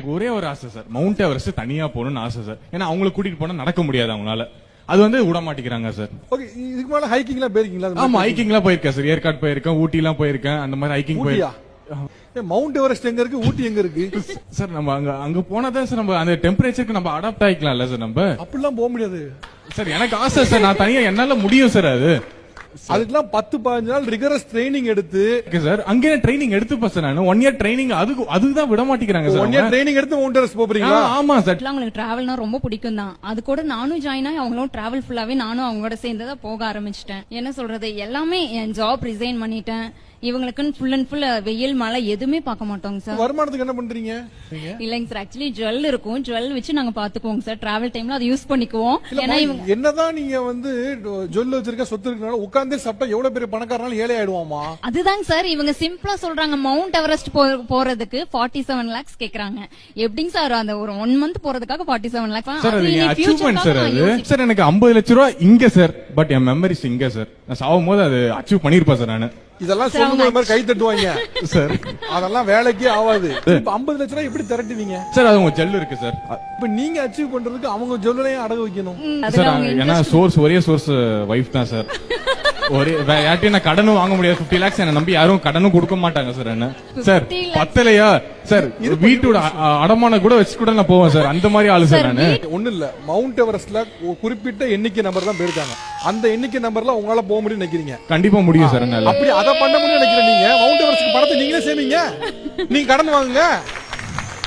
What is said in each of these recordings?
எனக்கு ஒரே ஒரு ஆசை சார். மவுண்ட் எவரெஸ்ட் தனியா போகணும்னு ஆசை சார். ஏன்னா அவங்களை கூட்டிட்டு போனா நடக்க முடியாது அவங்களால. அது வந்து விட மாட்டேங்கிறாங்க சார். ஓகே இதுக்கு மேல ஹைக்கிங்லாம் போயிருக்கீங்களா? அது ஆமா மாதிரி? ஹைக்கிங்லாம் போயிருக்கேன் சார். ஏற்காடு போயிருக்கேன் ஊட்டி எல்லாம் போயிருக்கேன் அந்த மாதிரி ஹைக்கிங் போயிருக்கேன். மவுண்ட் எவரெஸ்ட் எங்க இருக்கு? ஊட்டி எங்க இருக்கு? சார் நம்ம அங்க அங்க போனாதான் சார் நம்ம அந்த டெம்பரேச்சருக்கு நம்ம அடாப்ட் ஆயிக்கலாம்ல சார் நம்ம? அப்படிலாம் போக முடியாது. சார் எனக்கு ஆசை சார். நான் தனியா என்னால முடியும் சார் அது. அதுக்கெல்லாம் பத்து பதினஞ்சு நாள் ரிகரஸ் ட்ரைனிங் எடுத்து சார் அங்கே ட்ரைனிங் எடுத்துப்பேன் சார் நான். ஒன் இயர் ட்ரைனிங் அதுக்கு அதுதான் விட மாட்டேங்கிறாங்க சார் ஒன் இயர். ட்ரைனிங் எடுத்து மவுண்ட் எவரெஸ்ட் போறீங்களா? ஆமா சார் அவங்களுக்கு டிராவல்னா ரொம்ப பிடிக்கும் தான் அது கூட நானும் ஜாயின் ஆகி அவங்களும் டிராவல் ஃபுல்லாவே நானும் அவங்களோட சேர்ந்து தான் போக ஆரம்பிச்சிட்டேன். என்ன சொல்றது? எல்லாமே என் ஜாப் ரிசைன் பண்ணிட்டேன். இவங்களுக்குன்னு ஃபுல் அண்ட் ஃபுல் வெயில் மழை எதுவுமே பார்க்க மாட்டோங்க சார். வருமானத்துக்கு என்ன பண்றீங்க? இல்லைங்க சார் ஆக்சுவலி ஜுவல் இருக்கும். ஜுவல் வச்சு நாங்க பாத்துக்குவோங்க சார். டிராவல் டைம்ல அதை யூஸ் பண்ணிக்குவோம். ஏன்னா இவங்க என்னதான் நீங்க வந்து ஜொல்லு வச்சிருக்க சொத்து இருக்கனால உட்கார்ந்தே சாப்பிட்டா எவ்வளவு பெரிய பணக்காரனாலும் ஏழை ஆயிடுவாமா? அதுதாங்க சார். இவங்க சிம்பிளா சொல்றாங்க மவுண்ட் எவரெஸ்ட் போ- போறதுக்கு ஃபார்ட்டி செவன் லேக்ஸ் கேக்குறாங்க. எப்படிங்க சார் அந்த ஒரு ஒன் மந்த் போறதுக்காக ஃபார்ட்டி செவன் லேக்ஸ் சார் அது என் அச்சீவ்மெண்ட் சார் அது. சார் எனக்கு 50 லட்ச ரூபா இங்க சார். பட் என் மெமரிஸ் இங்க சார். நான் சாகும் போது அது அச்சீவ் பண்ணிருப்பேன் சார் நானு. இதெல்லாம் அவங்க மாதிரி கை தட்டுவாங்க. சார் அதெல்லாம் வேலைக்கே ஆகாது இப்ப 50 லட்ச ரூபாய் எப்படி திரட்டுவீங்க? சார் அது உங்க ஜெல் இருக்கு சார் இப்ப நீங்க அச்சீவ் பண்றதுக்கு அவங்க ஜொல்லையும் அடகு வைக்கணும். சார் ஏன்னா சோர்ஸ் ஒரே சோர்ஸ் ஒய்ஃப் தான் சார் ஒரே யார்கிட்டயும் நான் கடனும் வாங்க முடியாது. 50 லேக்ஸ் என்ன நம்பி யாரும் கடனும் கொடுக்க மாட்டாங்க சார் என்ன. Sir 50 lakhs. பத்தலையா? சார் வீட்டோட அடமான கூட வச்சு கூட நான் போவேன் சார் அந்த மாதிரி ஆளு சார் நானு. ஒண்ணு இல்ல. மவுண்ட் எவரெஸ்ட்ல குறிப்பிட்ட எண்ணிக்கை நம்பர் தான் போயிருக்காங்க. அந்த எண்ணிக்கை நம்பர்ல உங்களால போக முடியும் நினைக்கிறீங்க. கண்டிப்பா முடியும் சார் என்னால. அப்படி அதை பண்ண முடியும் நினைக்கிற நீங்க. மவுண்ட் எவரெஸ்ட் பணத்தை நீங்களே சேமிங்க. நீங்க கடன் வாங்குங்க.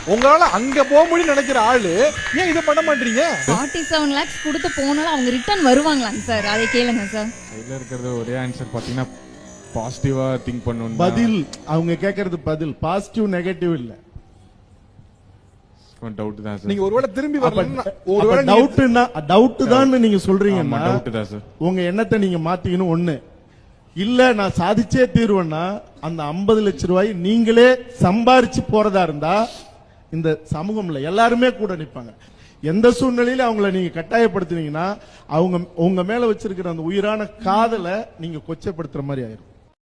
உங்களால அங்க போக முடியும் நினைக்கிற ஆளு ஏன் இதை பண்ண மாட்டீங்க? ஃபார்ட்டி செவன் லேக்ஸ் கொடுத்து போனாலும் அவங்க ரிட்டர்ன் வருவாங்களாங்க சார் அதை கேளுங்க சார் கையில இருக்கிறது ஒரே ஆன்சர் பாத்தீங்கன்னா பாசிட்டிவா திங்க் பண்ணணும் பதில் அவங்க கேக்குறது பதில். பாசிட்டிவ் நெகட்டிவ் இல்ல. டவுட் தான் சார் நீங்க ஒருவேளை திரும்பி வரலன்னா ஒருவேளை டவுட்னா டவுட் தான் நீங்க சொல்றீங்கன்னா டவுட் தான் சார் உங்க எண்ணத்தை நீங்க மாத்திக்கணும் ஒண்ணு. இல்ல நான் சாதிச்சே தீர்வேன்னா அந்த 50 லட்ச ரூபாய் நீங்களே சம்பாரிச்சு போறதா இருந்தா இந்த சமூகம்ல எல்லாருமே கூட நிற்பாங்க எந்த சூழ்நிலையில அவங்கள நீங்க கட்டாயப்படுத்தினீங்கன்னா அவங்க உங்க மேல வச்சிருக்கிற அந்த உயிரான காதலை நீங்க கொச்சைப்படுத்துற மாதிரி ஆயிரும்.